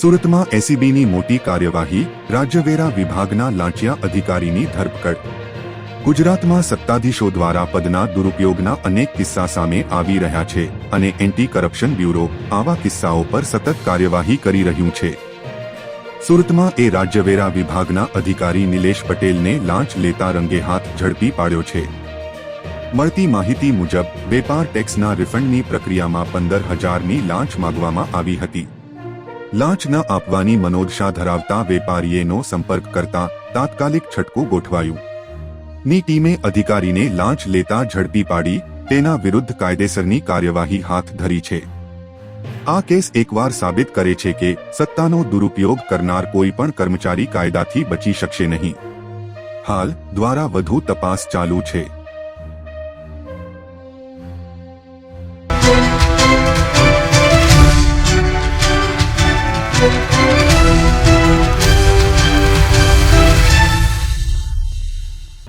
સુરતમાં એસીબીની મોટી કાર્યવાહી, રાજ્યવેરા વિભાગના લાંચિયા અધિકારીની ધરપકડ. ગુજરાતમાં સત્તાધીશો દ્વારા પદના દુરુપયોગના અનેક કિસ્સા સામે આવી રહ્યા છે અને એન્ટી કરપ્શન બ્યુરો આવા કિસ્સાઓ પર સતત કાર્યવાહી કરી રહ્યું છે. સુરતમાં એ રાજ્યવેરા વિભાગના અધિકારી નિલેશ પટેલને લાંચ લેતા રંગે હાથ ઝડપી પાડ્યો છે. મળતી માહિતી મુજબ, વેપાર ટેક્સના રિફંડની પ્રક્રિયામાં પંદર હજારની લાંચ માગવામાં આવી હતી. લાંચ ન આપવાની મનોદશા ધરાવતા વેપારીએનો સંપર્ક કરતા તાત્કાલિક છટકું ગોઠવાયું. ની ટીમે અધિકારીને લાંચ લેતા ઝડપી પાડી તેના વિરુદ્ધ કાયદેસરની કાર્યવાહી હાથ ધરી છે. આ કેસ એકવાર સાબિત કરે છે કે સત્તાનો દુરુપયોગ કરનાર કોઈ પણ કર્મચારી કાયદાથી બચી શકશે નહીં. હાલ દ્વારા વધુ તપાસ ચાલુ છે. Música